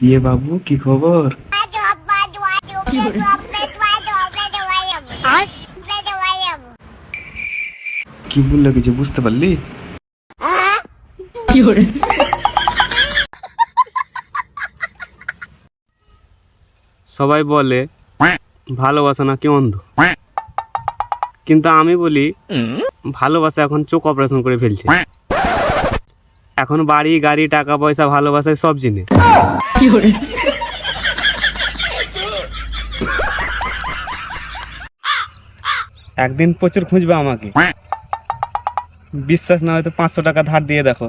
দিয়ে বাবু কি খবর? কি বলল কিছু বুঝতে পারলি? সবাই বলে ভালোবাসা নাকি অন্ধ? কিন্তু আমি বলি ভালোবাসা এখন চোখ অপারেশন করে ফেলছে। এখন বাড়ি গাড়ি টাকা পয়সা ভালোবাসা সব জিনিস। একদিন প্রচুর খুঁজবে আমাকে। বিশ্বাস না হয়তো পাঁচশো টাকা ধার দিয়ে দেখো।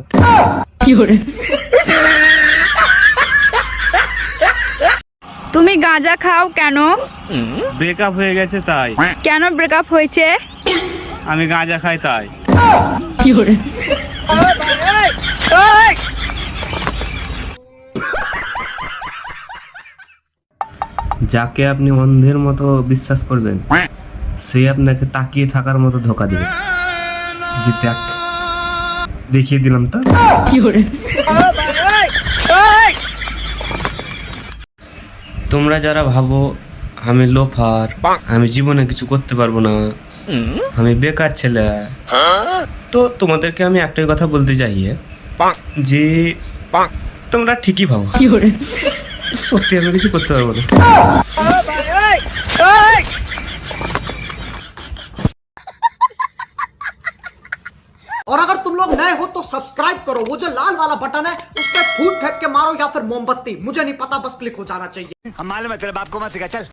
তুমি গাঁজা খাও কেন? ব্রেকআপ হয়ে গেছে তাই। কেন ব্রেকআপ হয়েছে? আমি গাঁজা খাই তাই। যাকে আপনি অন্ধের মতো বিশ্বাস করবেন সে আপনাকে তাকিয়ে থাকার মতো ধোকা দিবে। জি দেখ দেখিয়ে দিলাম তো। তোমরা যারা ভাবো আমি লোফার আমি জীবনে কিছু করতে পারব না আমি বেকার ছেলে তো তোমাদেরকে আমি একটাই কথা বলতে চাই যে তোমরা ঠিকই ভাবো। সত্যি আমি কিছু করতে পারবো না और अगर तुम लोग नए हो तो सब्सक्राइब करो वो जो लाल वाला बटन है उस पर फूट फेंक के मारो या फिर मोमबत्ती मुझे नहीं पता बस क्लिक हो जाना चाहिए हम मालूम है तेरे बाप को मत सिखा चल